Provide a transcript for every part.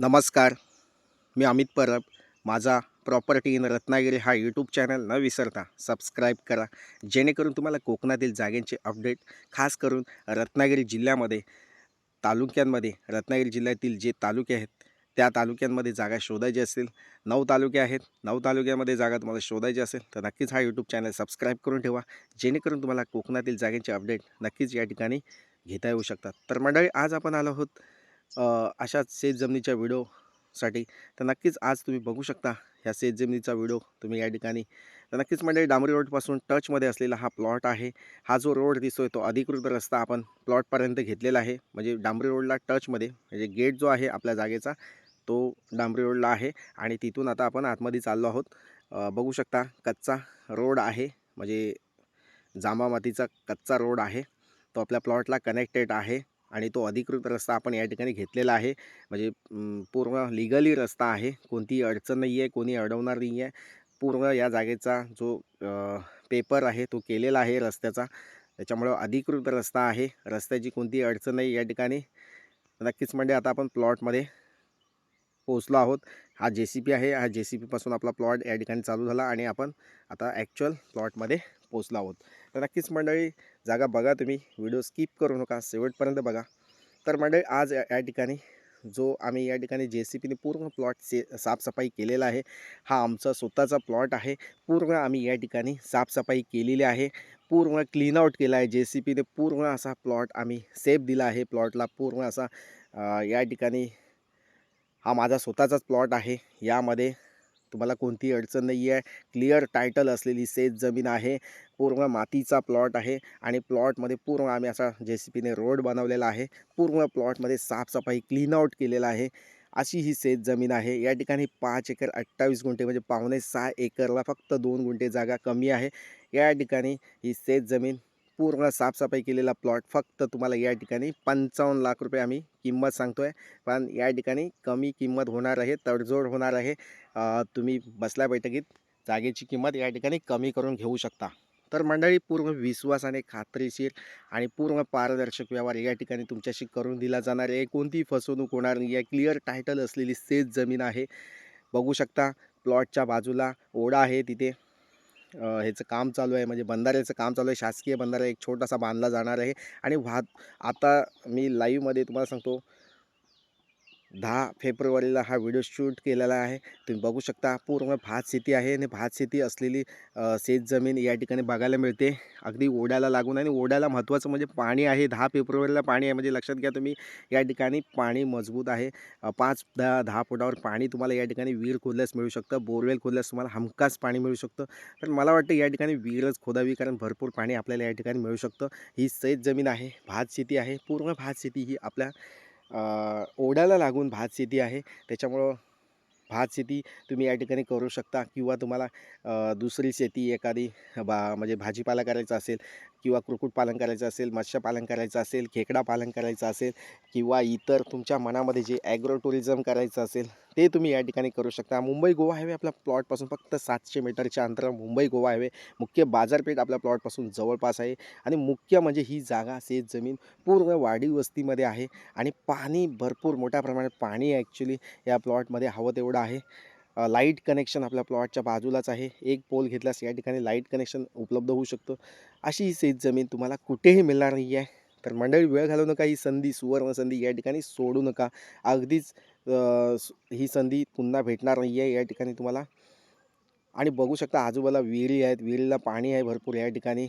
नमस्कार मी अमित परब. माझा property in Ratnagiri हा यूट्यूब चॅनल न विसरता सबस्क्राईब करा. जेणेकरून तुम्हाला कोकणातील जागेंचे अपडेट खास करून रत्नागिरी जिल्ह्यामध्ये तालुक्यांमध्ये रत्नागिरी जिल्ह्यातील जे तालुके आहेत त्या तालुक्यांमध्ये जागा शोधायची असेल. नऊ तालुके आहेत. नऊ तालुक्यामध्ये जागा तुम्हाला शोधायची असेल तर नक्कीच हा यूट्यूब चॅनल सबस्क्राईब करून ठेवा. जेणेकरून तुम्हाला कोकणातील जागेंचे अपडेट नक्कीच या ठिकाणी घेता येऊ शकतात. तर मंडळी आज आपण आलो आहोत अशाच शेत जमिनीच्या व्हिडिओसाठी तर नक्कीच आज तुम्ही बघू शकता ह्या शेत जमिनीचा व्हिडिओ तुम्ही या ठिकाणी. तर नक्कीच म्हणजे डांबरी रोडपासून टचमध्ये असलेला हा प्लॉट आहे. हा जो रोड दिसतोय तो अधिकृत रस्ता आपण प्लॉटपर्यंत घेतलेला आहे. म्हणजे डांबरी रोडला टचमध्ये म्हणजे गेट जो आहे आपल्या जागेचा तो डांबरी रोडला आहे. आणि तिथून आता आपण आतमध्ये चाललो आहोत. बघू शकता कच्चा रोड आहे. म्हणजे जांबा मातीचा कच्चा रोड आहे. तो आपल्या प्लॉटला कनेक्टेड आहे. आणि तो अधिकृत रस्ता आपण या ठिकाणी घेतलेला आहे. म्हणजे पूर्ण लिगली रस्ता आहे. कोणतीही अडचण नाही आहे कोणी अडवणार नाही आहे. पूर्ण या जागेचा जो पेपर आहे तो केलेला आहे रस्त्याचा. त्याच्यामुळं अधिकृत रस्ता आहे. रस्त्याची कोणतीही अडचण नाही या ठिकाणी. नक्कीच म्हणजे आता आपण प्लॉटमध्ये पोचलो आहोत. हा जे सी पी आहे. हा जे सी पीपासून आपला प्लॉट या ठिकाणी चालू झाला आणि आपण आता ॲक्च्युअल प्लॉटमध्ये पोचलो आहोत. तर नक्कीच मंडळी जागा बघा तुम्ही. व्हिडिओ स्किप करू नका. शेवटपर्यंत बघा. तर मंडळी आज या ठिकाणी जो आम्ही या ठिकाणी जे सी पीने पूर्ण प्लॉट से साफसफाई केलेला आहे हा आमचा स्वतःचा प्लॉट आहे. पूर्ण आम्ही या ठिकाणी साफसफाई केलेली आहे. पूर्ण क्लीन आउट केला आहे. जे सी पीने पूर्ण असा प्लॉट आम्ही सेफ दिला आहे. प्लॉटला पूर्ण असा या ठिकाणी हा माझा स्वतःचाच प्लॉट आहे. यामध्ये तुम्हाला कोणतीही अडचण नाही आहे. क्लिअर टायटल असलेली सेज जमीन आहे. पूर्ण मातीचा प्लॉट आहे आणि प्लॉटमध्ये पूर्ण आम्ही असा जे सी पीने रोड बनवलेला आहे. पूर्ण प्लॉटमध्ये साफसफाई क्लीन आउट केलेला आहे. अशी ही शेत जमीन आहे. या ठिकाणी पाच एकर अठ्ठावीस गुंठे म्हणजे पावणे सहा एकरला फक्त दोन गुंठे जागा कमी आहे. या ठिकाणी ही शेत जमीन पूर्ण साफसफाई केलेला प्लॉट फक्त तुम्हाला या ठिकाणी पंचावन्न लाख रुपये आम्ही किंमत सांगतो आहे पण या ठिकाणी कमी किंमत होणार आहे तडजोड होणार आहे. तुम्ही बसल्या बैठकीत जागेची किंमत या ठिकाणी कमी करून घेऊ शकता. तर मंडळी पूर्ण विश्वासाने खात्रीशीर आणि पूर्ण पारदर्शक व्यवहार या ठिकाणी तुमच्याशी करून दिला जाणार आहे. कोणतीही फसवणूक होणार नाही. आहे क्लिअर टायटल असलेली सेज जमीन आहे. बघू शकता प्लॉटच्या बाजूला ओढा आहे तिथे. ह्याचं काम चालू आहे. म्हणजे बंधाऱ्याचं काम चालू आहे. शासकीय बंधारा एक छोटासा बांधला जाणार आहे. आणि वाहत आता मी लाईव्हमध्ये तुम्हाला सांगतो दहा फेब्रुवारीला हा व्हिडिओ शूट केलेला आहे. तुम्ही बघू शकता पूर्ण भात शेती आहे आणि भात शेती असलेली शेत जमीन या ठिकाणी बघायला मिळते. अगदी ओढ्याला लागून आणि ओढ्याला महत्त्वाचं म्हणजे पाणी आहे. दहा फेब्रुवारीला पाणी आहे म्हणजे लक्षात घ्या तुम्ही या ठिकाणी पाणी मजबूत आहे. पाच दहा दहा फुटावर पाणी तुम्हाला या ठिकाणी विहीर खोदल्यास मिळू शकतं बोरवेल खोदल्यास तुम्हाला हमखास पाणी मिळू शकतं. पण मला वाटतं या ठिकाणी विहीरच खोदावी कारण भरपूर पाणी आपल्याला या ठिकाणी मिळू शकतं. ही शेत जमीन आहे भात शेती आहे. पूर्ण भात शेती ही आपल्या ओढ्याला लागून भात शेती आहे. त्याच्यामुळं भात शेती तुम्ही या ठिकाणी करू शकता किंवा तुम्हाला दुसरी शेती एखादी बा म्हणजे भाजीपाला करायचा असेल किंवा कुक्कुटपालन करायचं असेल मत्स्यपालन करायचं असेल खेकडा पालन करायचं असेल किंवा इतर तुमच्या मनामध्ये जे ॲग्रो टुरिझम करायचं असेल ते तुम्ही या ठिकाणी करू शकता. मुंबई गोवा हायवे आपल्या प्लॉटपासून फक्त सातशे मीटरच्या अंतरावर मुंबई गोवा हायवे मुख्य बाजारपेठ आपल्या प्लॉटपासून जवळपास आहे आणि मुख्य म्हणजे ही जागा शेत जमीन पूर्ण वाढीव वस्तीमध्ये आहे आणि पाणी भरपूर मोठ्या प्रमाणात पाणी ॲक्च्युली या प्लॉटमध्ये हवं तेवढं आहे. लाइट कनेक्शन आपल्या प्लॉटच्या बाजूलाच आहे. एक पोल घेतल्यास या ठिकाणी लाइट कनेक्शन उपलब्ध होऊ शकतं. अशी ही शेत जमीन तुम्हाला कुठेही मिळणार नाही आहे. तर मंडळी वेळ घालवू नका ही संधी सुवर्ण संधी या ठिकाणी सोडू नका. अगदीच ही संधी पुन्हा भेटणार नाही आहे या ठिकाणी तुम्हाला. आणि बघू शकता आजूबाजूला विहिरी आहेत विहिरीला पाणी आहे भरपूर या ठिकाणी.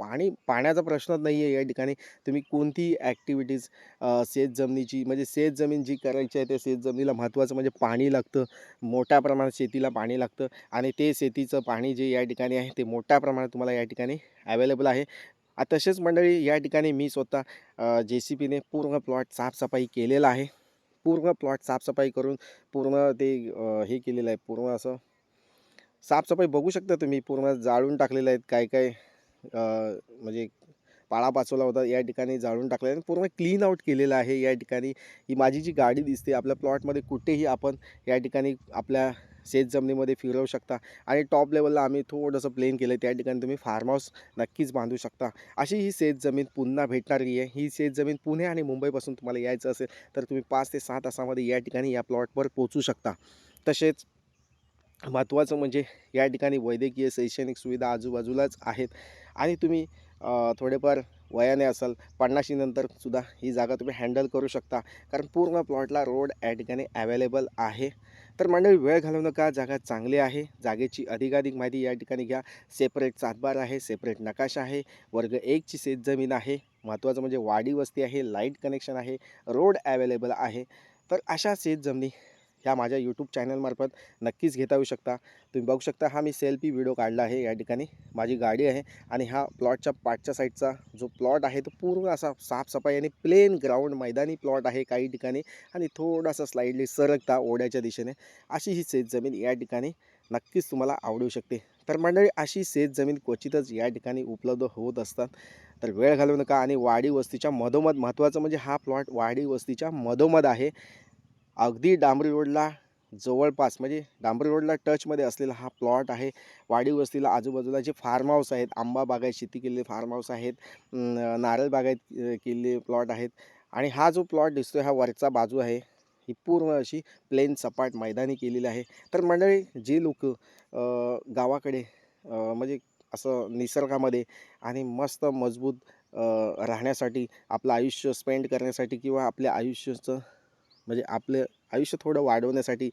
पाणी पाण्याचा प्रश्नच नाही आहे या ठिकाणी. तुम्ही कोणती ॲक्टिव्हिटीज शेत जमिनीची म्हणजे शेत जमीन जी करायची आहे त्या शेत जमिनीला महत्त्वाचं म्हणजे पाणी लागतं. मोठ्या प्रमाणात शेतीला पाणी लागतं आणि ते शेतीचं पाणी जे या ठिकाणी आहे ते मोठ्या प्रमाणात तुम्हाला या ठिकाणी अवेलेबल आहे. तसेच मंडळी या ठिकाणी मी स्वतः जे सी पीने पूर्ण प्लॉट साफसफाई केलेला आहे. पूर्ण प्लॉट साफसफाई करून पूर्ण ते हे केलेलं आहे. पूर्ण असं साफसफाई बघू शकता तुम्ही. पूर्ण जाळून टाकलेलं आहेत. काय काय म्हणजे म्हणजे पाळापाचोला होता या ठिकाणी जाळून टाकला आणि पूर्ण क्लीन आउट केलेलं आहे या ठिकाणी. ही माझी जी गाडी दिसते आपल्या प्लॉटमध्ये कुठेही आपण या ठिकाणी आपल्या शेत जमिनीमध्ये फिरवू शकता आणि टॉप लेवलला आम्ही थोडंसं प्लेन केलं त्या ठिकाणी तुम्ही फार्म हाऊस नक्कीच बांधू शकता. अशी ही शेत जमीन पुन्हा भेटणारी आहे. ही शेत जमीन पुणे आणि मुंबईपासून तुम्हाला यायचं असेल तर तुम्ही पाच ते सहा तासामध्ये या ठिकाणी या प्लॉटवर पोचू शकता. तसेच महत्त्वाचं म्हणजे या ठिकाणी वैद्यकीय शैक्षणिक सुविधा आजूबाजूलाच आहेत. आणि तुम्ही थोडेफार वयाने असाल पन्नाशीनंतर सुद्धा ही जागा तुम्ही हँडल करू शकता. कारण पूर्ण प्लॉटला रोड या ठिकाणी अवेलेबल आहे. तर मंडळी वेळ घालवू नका. जागा चांगली आहे. जागेची अधिकाधिक माहिती या ठिकाणी घ्या. सेपरेट सातबार आहे. सेपरेट नकाशा आहे. वर्ग एकची शेतजमीन आहे. महत्त्वाचं म्हणजे वाडी वस्ती आहे. लाइट कनेक्शन आहे. रोड अवेलेबल आहे. तर अशा शेतजमिनी ह्या माझ्या यूट्यूब चॅनलमार्फत नक्कीच घेता येऊ शकता. तुम्ही बघू शकता हा मी सेल्फी व्हिडिओ काढला आहे या ठिकाणी. माझी गाडी आहे आणि हा प्लॉटच्या पाठच्या साईडचा जो प्लॉट आहे तो पूर्ण असा साफसफाई आणि प्लेन ग्राउंड मैदानी प्लॉट आहे काही ठिकाणी. आणि थोडासा स्लाईडली सरकता ओढ्याच्या दिशेने. अशी ही शेतजमीन या ठिकाणी नक्कीच तुम्हाला आवडू शकते. तर मंडळी अशी शेतजमीन क्वचितच या ठिकाणी उपलब्ध होत असतात. तर वेळ घालवू नका आणि वाडी वस्तीच्या मधोमध महत्त्वाचं म्हणजे हा प्लॉट वाडी वस्तीच्या मधोमध आहे. अगदी डांबरी रोडला जवळपास म्हणजे डांबरी रोडला टचमध्ये असलेला हा प्लॉट आहे. वाडी वस्तीला आजूबाजूला जे फार्म हाऊस आहेत आंबा बागायत शेती केलेले फार्म हाऊस आहेत नारळ बागायत केलेले प्लॉट आहेत. आणि हा जो प्लॉट दिसतोय हा वरचा बाजू आहे. ही पूर्ण अशी प्लेन सपाट मैदानी केलेली आहे. तर मंडळी जे लोक गावाकडे म्हणजे असं निसर्गामध्ये आणि मस्त मजबूत राहण्यासाठी आपलं आयुष्य स्पेंड करण्यासाठी किंवा आपल्या आयुष्याचं म्हणजे आपलं आयुष्य थोडं वाढवण्यासाठी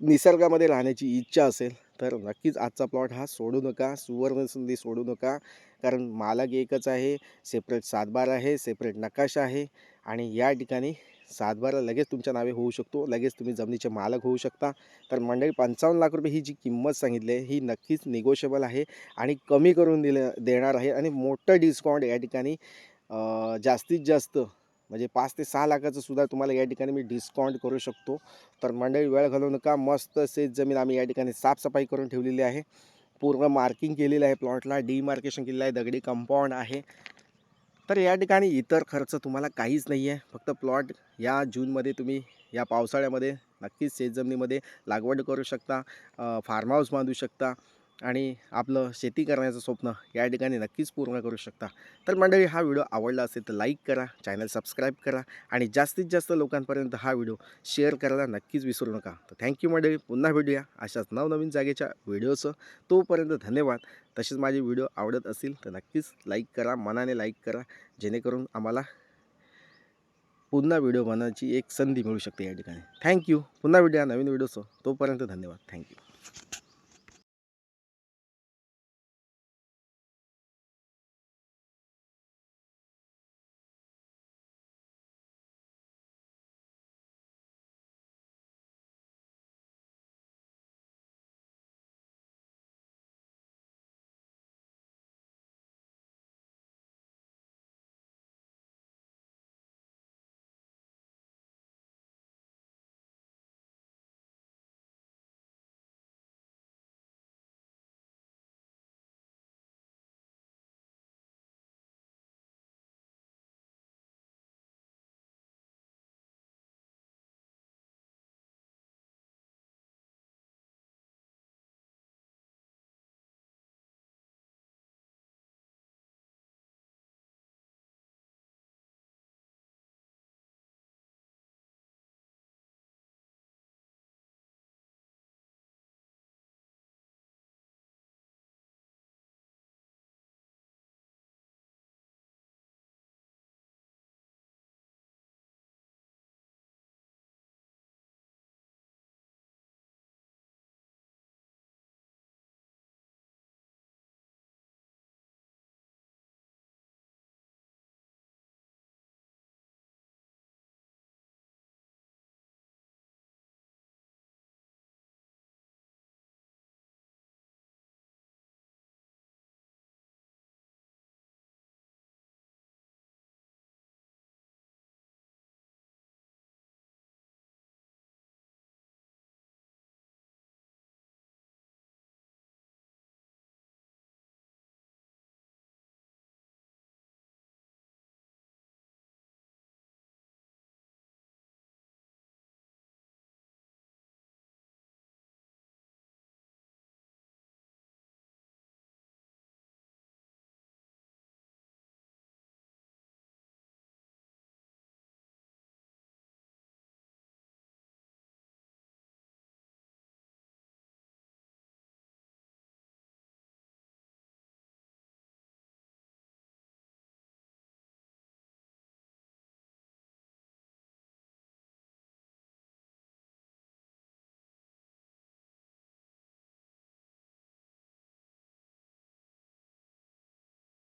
निसर्गामध्ये राहण्याची इच्छा असेल तर नक्कीच आजचा प्लॉट हा सोडू नका सुवर्णसंधी सोडू नका. कारण मालक एकच आहे सेपरेट सातबार आहे सेपरेट नकाशा आहे. आणि या ठिकाणी सातबारा लगेच तुमच्या नावे होऊ शकतो लगेच तुम्ही जमिनीचे मालक होऊ शकता. तर मंडळी पंचावन्न लाख रुपये ही जी किंमत सांगितली आहे ही नक्कीच निगोशिएबल आहे आणि कमी करून दिलं देणार आहे. आणि मोठं डिस्काउंट या ठिकाणी जास्तीत जास्त म्हणजे पाच ते सहा लाखाचं सुद्धा तुम्हाला या ठिकाणी मी डिस्काउंट करू शकतो. तर मंडळी वेळ घालवू नका. मस्त सेज जमीन आम्ही या ठिकाणी साफसफाई करून ठेवलेली आहे. पूर्ण मार्किंग केलेलं आहे प्लॉटला डिमार्केशन केलेलं आहे. दगडी कंपाऊंड आहे. तर या ठिकाणी इतर खर्च तुम्हाला काहीच नाही आहे फक्त प्लॉट या जूनमध्ये तुम्ही या पावसाळ्यामध्ये नक्कीच शेतजमिनीमध्ये लागवड करू शकता. फार्म हाऊस बांधू शकता. आणि आपलं शेती करण्याचं स्वप्न या ठिकाणी नक्कीच पूर्ण करू शकता. तर मंडळी हा व्हिडिओ आवडला असेल तर लाईक करा चॅनल सबस्क्राईब करा आणि जास्तीत जास्त लोकांपर्यंत हा व्हिडिओ शेअर करायला नक्कीच विसरू नका. तर थँक्यू मंडळी पुन्हा भेटूया अशाच नवनवीन जागेच्या व्हिडिओचं. तोपर्यंत धन्यवाद. तसेच माझे व्हिडिओ आवडत असतील तर नक्कीच लाईक करा मनाने लाईक करा जेणेकरून आम्हाला पुन्हा व्हिडिओ बनवायची एक संधी मिळू शकते या ठिकाणी. थँक्यू पुन्हा व्हिडिओ नवीन व्हिडिओचं. तोपर्यंत धन्यवाद. थँक्यू